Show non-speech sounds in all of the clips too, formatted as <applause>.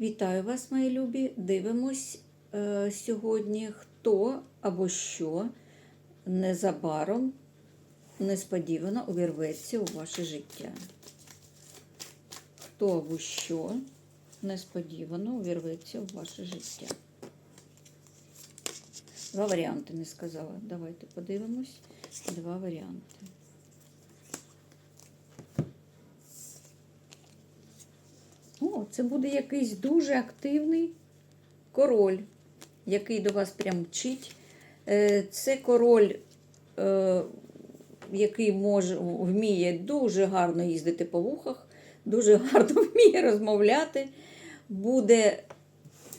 Вітаю вас, мої любі. Дивимось е, сьогодні, хто або що незабаром несподівано увірветься у ваше життя. Хто або що несподівано увірветься у ваше життя. Два варіанти не сказала. Давайте подивимось. Два варіанти. О, це буде якийсь дуже активний король, який до вас прям мчить. Е, Це король, е, який може, вміє дуже гарно їздити по вухах, дуже гарно <laughs> вміє розмовляти. Буде.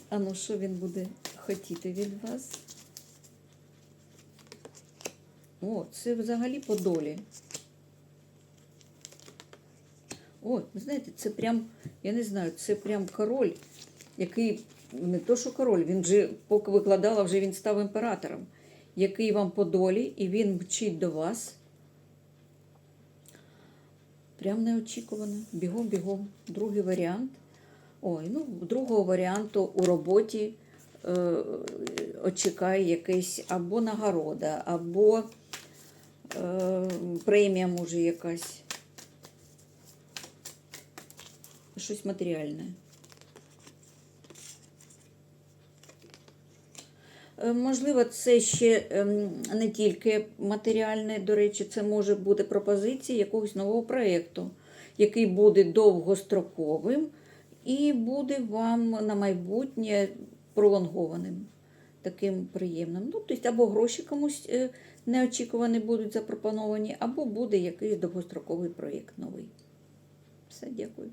А ну, що він буде хотіти від вас? О, це взагалі по долі. О, ви знаєте, це прям, я не знаю, це прям король, який, не то що король, він вже, поки викладала, вже він став імператором, який вам по долі, і він мчить до вас. Прям неочікувано. Бігом-бігом. Другий варіант. Ой, ну, другого варіанту у роботі е, очікає якась або нагорода, або е, премія може якась. Щось матеріальне. Е, Можливо, це ще ем, не тільки матеріальне, до речі, це може бути пропозиція якогось нового проєкту, який буде довгостроковим і буде вам на майбутнє пролонгованим, таким приємним. Ну, тобто, або гроші комусь е, неочікувані будуть запропоновані, або буде якийсь довгостроковий проєкт новий. Все, дякую.